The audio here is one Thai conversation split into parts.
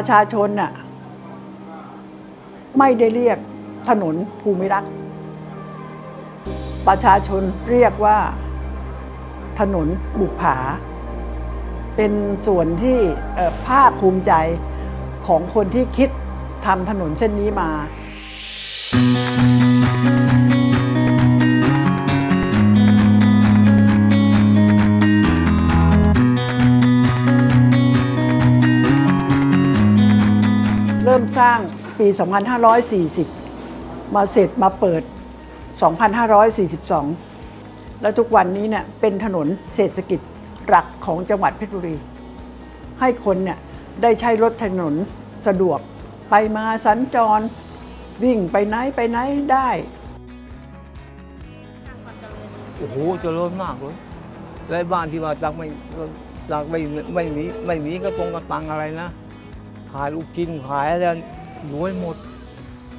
ประชาชนน่ะไม่ได้เรียกถนนภูมิรัก ประชาชนเรียกว่า ถนนบุกผา เป็นส่วนที่ภาคภูมิใจของคนที่คิดทำถนนเส้นนี้มา ริ่มสร้างปี 2540 มาเสร็จมาเปิด 2542 แล้วทุกวันนี้เนี่ยเป็นถนนเศรษฐกิจหลักของจังหวัดเพชรบุรี ให้คนเนี่ยได้ใช้รถถนนสะดวกไปมาสัญจรวิ่งไปไหนไปไหนได้โอ้โหเจริญมากเลยและบ้านที่ว่าจากไม่จากไม่ไม่มีไม่มีก็ตรงกระตังอะไรนะ ขายลูกชิ้นขายอะไรรวยหมด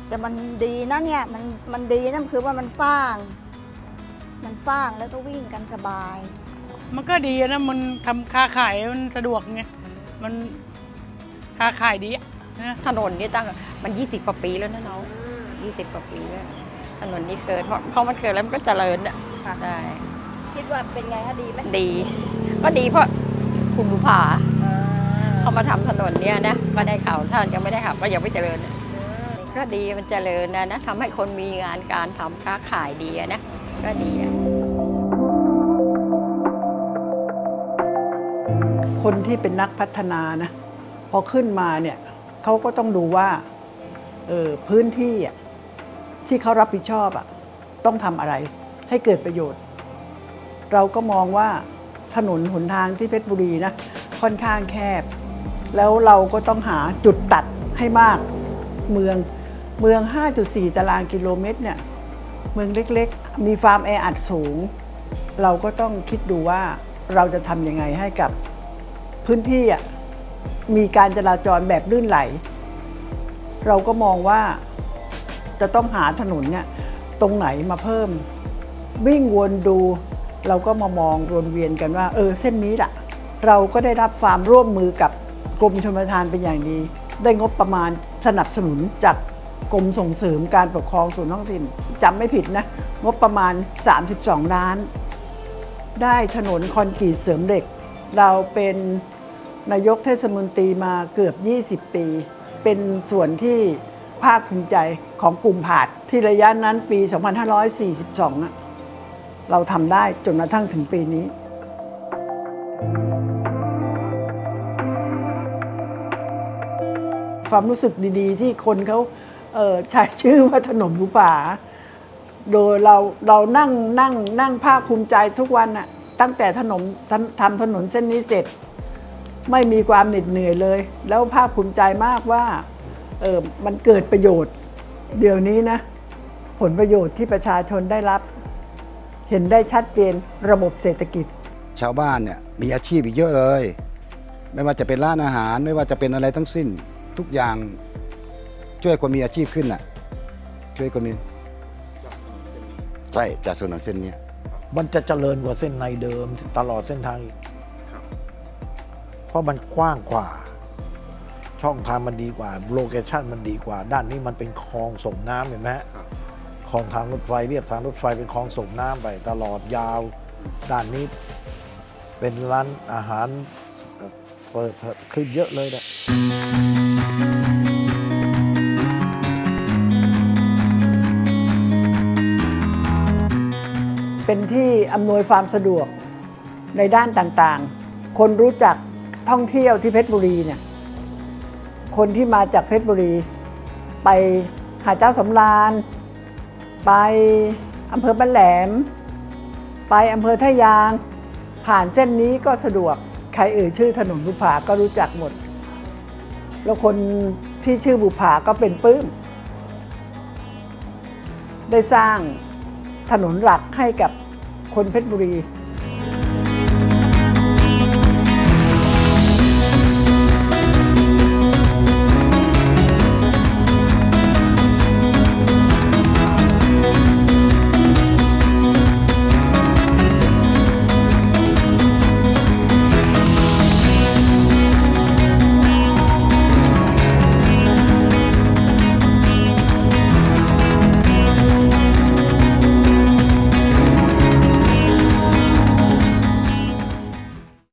แต่มันดีนะเนี่ยมันมันดีนั่นคือว่ามันฟ้าง มันฟ้างแล้วก็วิ่งกันสบาย มันก็ดีนะมันทำค้าขายมันสะดวกไงมันค้าขายดีอะนะถนนนี่ตั้งมัน 20กว่าปีแล้วนะน้อง20กว่าปีแล้วถนนนี้เกิดเพราะเพราะมันเกิดแล้วมันก็เจริญอะค่ะใช่คิดว่าเป็นไงคะดีไหมดี ก็ดีเพราะคุณบุภา เขามาทำถนนเนี่ยนะก็ได้ข่าวถ้านยังไม่ได้ข่าวก็ยังไม่เจริญก็ดีมันเจริญนะนะทำให้คนมีงานการทำค้าขายดีนะก็ดีคนที่เป็นนักพัฒนานะพอขึ้นมาเนี่ยเขาก็ต้องดูว่าเออพื้นที่อะที่เขารับผิดชอบอะต้องทำอะไรให้เกิดประโยชน์ เราก็มองว่าถนนหนทางที่เพชรบุรีนะค่อนข้างแคบ แล้วเราก็ต้องหาจุดตัดให้มาก เมืองเมือง 5.4 ตารางกิโลเมตรเนี่ยเมืองเล็กๆ มีความแออัดสูง เราก็ต้องคิดดูว่าเราจะทำยังไงให้กับพื้นที่อะมีการจราจรแบบลื่นไหล เราก็มองว่าจะต้องหาถนนเนี่ยตรงไหนมาเพิ่ม วิ่งวนดู เราก็มามองวนเวียนกันว่า เออเส้นนี้แหละเราก็ได้รับความร่วมมือกับ กรมชลประทานเป็นอย่างดี ได้งบประมาณสนับสนุนจากกรมส่งเสริมการปกครองส่วนท้องถิ่นจำไม่ผิดนะ งบประมาณ 32 ล้าน ได้ถนนคอนกรีตเสริมเหล็ก เราเป็นนายกเทศมนตรีมาเกือบ 20 ปี เป็นส่วนที่ภาคภูมิใจของกลุ่มผาดที่ระยะนั้นปี 2542อะเราทำได้จนกระทั่งถึงปีนี้ ความรู้สึกดีๆ ที่คนเขาเใช้ชื่อว่าถนนบุป่า โดยเราเรานั่งนั่งนั่งภาคภูมิใจทุกวันน่ะตั้งแต่ถนนทำทำถนนเส้นนี้เสร็จ ไม่มีความเหน็ดเหนื่อยเลย แล้วภาคภูมิใจมากว่าเออมันเกิดประโยชน์ เดี๋ยวนี้นะ ผลประโยชน์ที่ประชาชนได้รับ เห็นได้ชัดเจนระบบเศรษฐกิจ ชาวบ้านเนี่ยมีอาชีพอีกเยอะเลย ไม่ว่าจะเป็นร้านอาหารไม่ว่าจะเป็นอะไรทั้งสิ้น ทุกอย่างช่วยคนมีอาชีพขึ้นน่ะ ช่วยคนมีใช่จากถนนเส้นเนี้ยมันจะเจริญกว่าเส้นในเดิมตลอดเส้นทางอีกเพราะมันกว้างกว่า ช่องทางมันดีกว่า โลเคชั่นมันดีกว่า ด้านนี้มันเป็นคลองส่งน้ำเห็นไหมฮะคลองทางรถไฟเรียบทางรถไฟเป็นคลองส่งน้ำไป ตลอดยาว ด้านนี้ เป็นร้านอาหารเอ่อเปิดเผยขึ้นเยอะเลยนะ เป็นที่อำนวยความสะดวกในด้านต่างๆ คนรู้จักท่องเที่ยวที่เพชรบุรีเนี่ยคนที่มาจากเพชรบุรี ไปหาดเจ้าสำราญ ไปอำเภอบ้านแหลม ไปอำเภอท่ายาง ผ่านเส้นนี้ก็สะดวก ใครเอ่ยชื่อถนนบุผาก็รู้จักหมด แล้วคนที่ชื่อบุภาก็เป็นปื้ม ได้สร้างถนนหลักให้กับคนเพชรบุรี